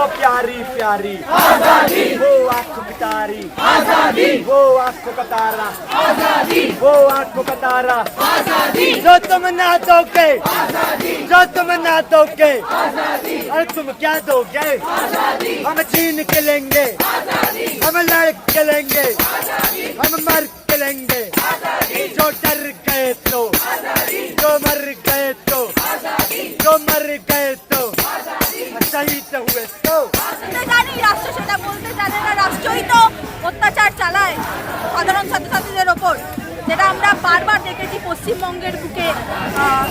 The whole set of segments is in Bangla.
वो प्यारी प्यारी आज़ादी वो आँखों की तारी आज़ादी वो आँखों का तारा आज़ादी वो आँखों का तारा आज़ादी जो तुम ना दोगे आज़ादी जो तुम ना दोगे आज़ादी अरे तुम क्या दोगे आज़ादी हम छीन के लेंगे आज़ादी हम लड़ के लेंगे आज़ादी हम मर के लेंगे आज़ादी जो डर गए तो आज़ादी जो मर गए तो आज़ादी जो मर गए तो शहीद हुए तो আমরা জানি রাষ্ট্র সেটা বলতে জানে না রাষ্ট্রই তো অত্যাচার চালায় সাধারণ ছাত্রছাত্রীদের ওপর যেটা আমরা বারবার দেখেছি পশ্চিমবঙ্গের বুকে আহ,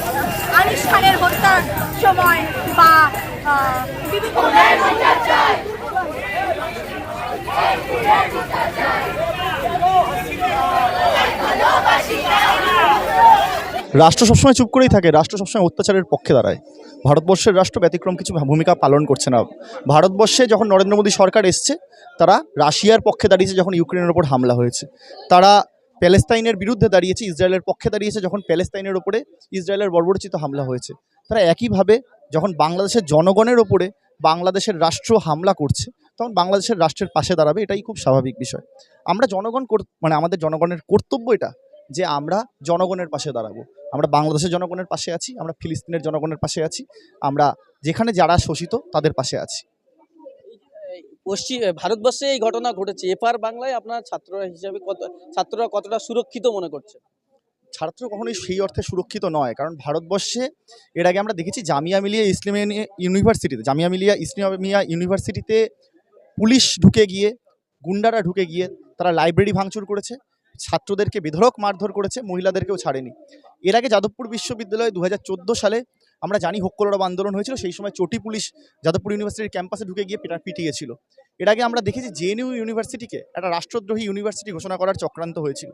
আনিস খানের হত্যার সময় বা আহ, বিভিন্ন রাষ্ট্র সবসময় চুপ করেই থাকে, রাষ্ট্র সবসময় অত্যাচারের পক্ষে দাঁড়ায়। ভারতবর্ষের রাষ্ট্র ব্যতিক্রম কিছু ভূমিকা পালন করছে না। ভারতবর্ষে যখন নরেন্দ্র মোদী সরকার এসছে, তারা রাশিয়ার পক্ষে দাঁড়িয়েছে যখন ইউক্রেনের ওপর হামলা হয়েছে। তারা প্যালেস্তাইনের বিরুদ্ধে দাঁড়িয়েছে, ইসরায়েলের পক্ষে দাঁড়িয়েছে যখন প্যালেস্তাইনের ওপরে ইসরায়েলের বর্বরচিত হামলা হয়েছে। তারা একইভাবে যখন বাংলাদেশের জনগণের ওপরে বাংলাদেশের রাষ্ট্র হামলা করছে, তখন বাংলাদেশের রাষ্ট্রের পাশে দাঁড়াবে, এটাই খুব স্বাভাবিক বিষয়। আমরা জনগণ মানে আমাদের জনগণের কর্তব্য এটা, যে আমরা জনগণের পাশে দাঁড়াবো। আমরা বাংলাদেশের জনগণের পাশে আছি আমরা ফিলিস্তিনের জনগণের পাশে আছি আমরা যেখানে যারা শোষিত তাদের পাশে আছি। পশ্চিম ভারতবর্ষে এই ঘটনা ঘটেছে। এপার বাংলায় আপনার ছাত্ররা হিসাবে কত ছাত্ররা কতটা সুরক্ষিত মনে করছে? ছাত্র কখনোই সেই অর্থে সুরক্ষিত নয় কারণ ভারতবর্ষে এর আগে আমরা দেখেছি জামিয়া মিলিয়া ইসলামিয়া ইউনিভার্সিটিতে জামিয়া মিলিয়া ইসলামিয়া ইউনিভার্সিটিতে পুলিশ ঢুকে গিয়ে গুন্ডারা ঢুকে গিয়ে তারা লাইব্রেরি ভাঙচুর করেছে। ছাত্রদেরকে বেধড়ক মারধর করেছে, মহিলাদেরকেও ছাড়েনি। এর আগে যাদবপুর বিশ্ববিদ্যালয়ে দু হাজার চোদ্দ সালে আমরা জানি হোক্কলরব আন্দোলন হয়েছিল, সেই সময় চটি পুলিশ যাদবপুর ইউনিভার্সিটির ক্যাম্পাসে ঢুকে গিয়ে পিটা পিটিয়েছিল। এর আগে আমরা দেখেছি জেএনইউ ইউনিভার্সিটিকে একটা রাষ্ট্রদ্রোহী ইউনিভার্সিটি ঘোষণা করার চক্রান্ত হয়েছিল।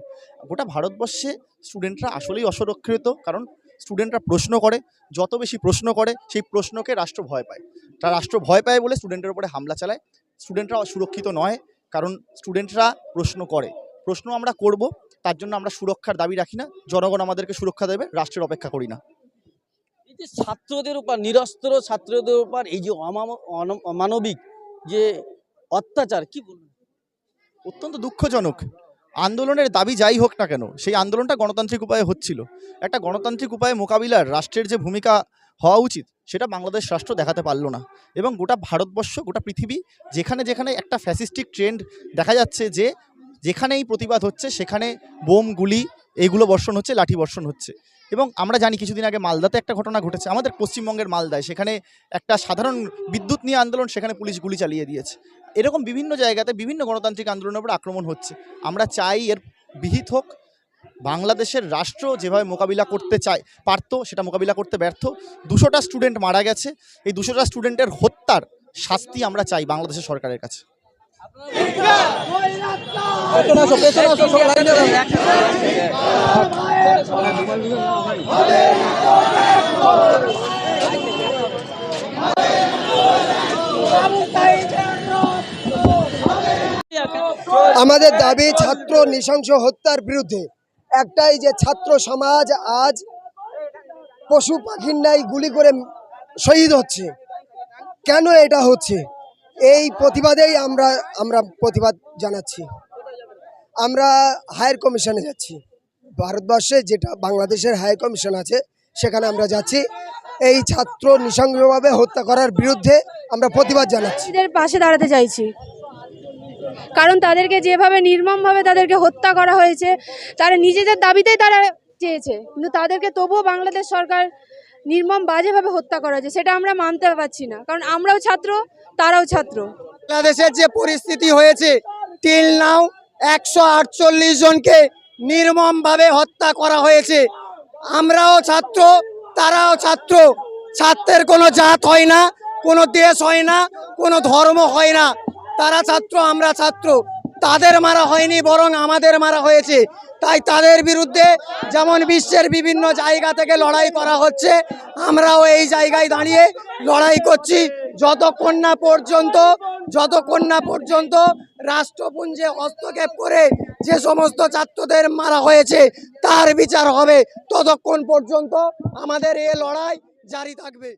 গোটা ভারতবর্ষে স্টুডেন্টরা আসলেই অসুরক্ষিত, কারণ স্টুডেন্টরা প্রশ্ন করে, যত বেশি প্রশ্ন করে, সেই প্রশ্নকে রাষ্ট্র ভয় পায়। তা রাষ্ট্র ভয় পায় বলে স্টুডেন্টের উপরে হামলা চালায়। স্টুডেন্টরা সুরক্ষিত নয়, কারণ স্টুডেন্টরা প্রশ্ন করে। প্রশ্ন আমরা করব তার জন্য আমরা সুরক্ষার দাবি রাখি না। জনগণ আমাদেরকে সুরক্ষা দেবে রাষ্ট্রের অপেক্ষা করি না। এই যে ছাত্রদের উপর নিরস্ত্র ছাত্রদের উপর এই যে অমানবিক যে অত্যাচার কি বলবেন? অত্যন্ত দুঃখজনক। আন্দোলনের দাবি যাই হোক না কেন সেই আন্দোলনটা গণতান্ত্রিক উপায়ে হচ্ছিল। একটা গণতান্ত্রিক উপায়ে মোকাবিলার রাষ্ট্রের যে ভূমিকা হওয়া উচিত সেটা বাংলাদেশ রাষ্ট্র দেখাতে পারল না। এবং গোটা ভারতবর্ষ গোটা পৃথিবী যেখানে যেখানে একটা ফ্যাসিস্টিক ট্রেন্ড দেখা যাচ্ছে যে যেখানেই প্রতিবাদ হচ্ছে, সেখানে বোম, গুলি এইগুলো বর্ষণ হচ্ছে, লাঠি বর্ষণ হচ্ছে। এবং আমরা জানি কিছুদিন আগে মালদাতে একটা ঘটনা ঘটেছে। আমাদের পশ্চিমবঙ্গের মালদায়, সেখানে একটা সাধারণ বিদ্যুৎ নিয়ে আন্দোলন, সেখানে পুলিশ গুলি চালিয়ে দিয়েছে। এরকম বিভিন্ন জায়গাতে বিভিন্ন গণতান্ত্রিক আন্দোলনের উপর আক্রমণ হচ্ছে। আমরা চাই এর বিহিত হোক। বাংলাদেশের রাষ্ট্র যেভাবে মোকাবিলা করতে চায়, পারতো, সেটা মোকাবিলা করতে ব্যর্থ। দুশোটা স্টুডেন্ট মারা গেছে। এই দুশোটা স্টুডেন্টের হত্যার শাস্তি আমরা চাই বাংলাদেশের সরকারের কাছে। আমাদের দাবি ছাত্র নৃশংস হত্যার বিরুদ্ধে। একটাই যে ছাত্র সমাজ আজ পশু পাখির নাই গুলি করে শহীদ হচ্ছে। কেন এটা হচ্ছে? এই প্রতিবাদেই আমরা আমরা প্রতিবাদ জানাচ্ছি। আমরা হায়ার কমিশনে যাচ্ছি। ভারতবর্ষে যেটা, বাংলাদেশের হায়ার কমিশন আছে, সেখানে আমরা যাচ্ছি। এই ছাত্র নিঃসঙ্গভাবে হত্যা করার বিরুদ্ধে আমরা প্রতিবাদ জানাচ্ছি। পাশে দাঁড়াতে চাইছি। কারণ তাদেরকে যেভাবে নির্মমভাবে তাদেরকে হত্যা করা হয়েছে, তারা নিজেদের দাবিতেই তারা চেয়েছে। কিন্তু তাদেরকে তবুও বাংলাদেশ সরকার নির্মম বাজেভাবে হত্যা করা হয়েছে, সেটা আমরা মানতে পারছি না। কারণ আমরাও ছাত্র, তারাও ছাত্র। বাংলাদেশের যে পরিস্থিতি হয়েছে টিল নাও একশো আটচল্লিশ জনকে নির্মমভাবে হত্যা করা হয়েছে। আমরাও ছাত্র, তারাও ছাত্র। ছাত্রের কোনো জাত হয় না, কোনো দেশ হয় না, কোনো ধর্ম হয় না। তারা ছাত্র, আমরা ছাত্র। তাদের মারা হয়নি, বরং আমাদের মারা হয়েছে। তাই তাদের বিরুদ্ধে যেমন বিশ্বের বিভিন্ন জায়গা থেকে লড়াই করা হচ্ছে, আমরাও এই জায়গায় দাঁড়িয়ে লড়াই করছি। যতক্ষণ না পর্যন্ত, যতক্ষণ না পর্যন্ত রাষ্ট্রপুঞ্জে হস্তক্ষেপ করে যে সমস্ত ছাত্রদের মারা হয়েছে, তার বিচার হবে, ততক্ষণ পর্যন্ত আমাদের এ লড়াই জারি থাকবে।